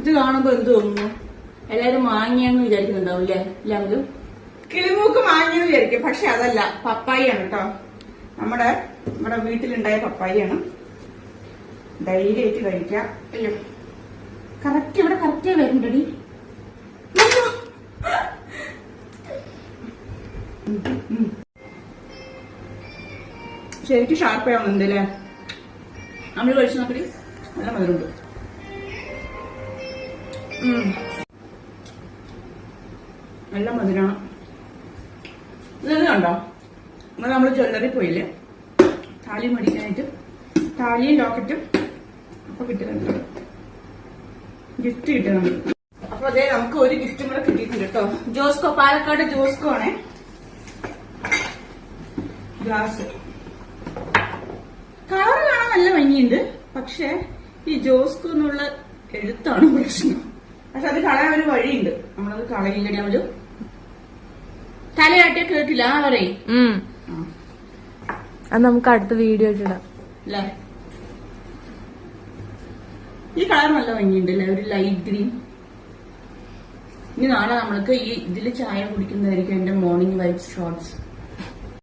ഇത് കാണുമ്പോ എന്ത് തോന്നുന്നു? എല്ലാരും മാങ്ങിയാന്ന് വിചാരിക്കുന്നുണ്ടാവും അല്ലേ എല്ലാവരും കിളിമൂക്ക് വാങ്ങിയെന്ന് വിചാരിക്കും. പക്ഷെ അതല്ല പപ്പായിയാണ് കേട്ടോ നമ്മുടെ നമ്മുടെ വീട്ടിലുണ്ടായ പപ്പായിയാണ്. ധൈര്യമായിട്ട് കഴിക്കാം. അയ്യോ. കറക്റ്റ് ഇവിടെ കറക്റ്റേ വരുന്നുണ്ടടി. ശരിക്കും ഷാർപ്പാവുന്നുണ്ട് അല്ലേ നമ്മൾ കഴിച്ചു നോക്കടി നല്ല മധുരമുണ്ട്. നല്ല മധുരമാണ് ഇതെന്ന് കണ്ടോ? ഇന്ന് നമ്മൾ ജ്വല്ലറി പോയില്ലേ? താലി മേടിക്കാനായിട്ട് താലിയും ലോക്കറ്റും അപ്പൊ കിട്ടുന്നുണ്ട്. ഗിഫ്റ്റ് കിട്ടുന്നുണ്ട്. അപ്പൊ അതെ നമുക്ക് ഒരു ഗിഫ്റ്റും കൂടെ കിട്ടിയിട്ടുണ്ട് കേട്ടോ. ജോസ്കോ പാലക്കാട് ജോസ്കോ ആണേ ഗ്ലാസ് കളർ കാണാൻ നല്ല ഭംഗിയുണ്ട്. പക്ഷെ ഈ ജോസ്കോ എന്നുള്ള എഴുത്താണ് പ്രശ്നം. പക്ഷെ അത് കളയാൻ ഒരു വഴിയുണ്ട്. നമ്മളത് കളയില്ലടി അവർ തലയാട്ടിയ കേട്ടില്ല ആ പറയും. അത് നമുക്ക് അടുത്ത വീഡിയോ ഇട്ടിടാം അല്ലേ? ഈ കളർ നല്ല ഭംഗിയുണ്ട് അല്ലെ ഒരു ലൈറ്റ് ഗ്രീൻ ഇനി നാളെ നമ്മൾക്ക് ഈ ഇതിൽ ചായ കുടിക്കുന്നതായിരിക്കും എന്റെ മോർണിംഗ് വൈബ്സ് ഷോർട്സ്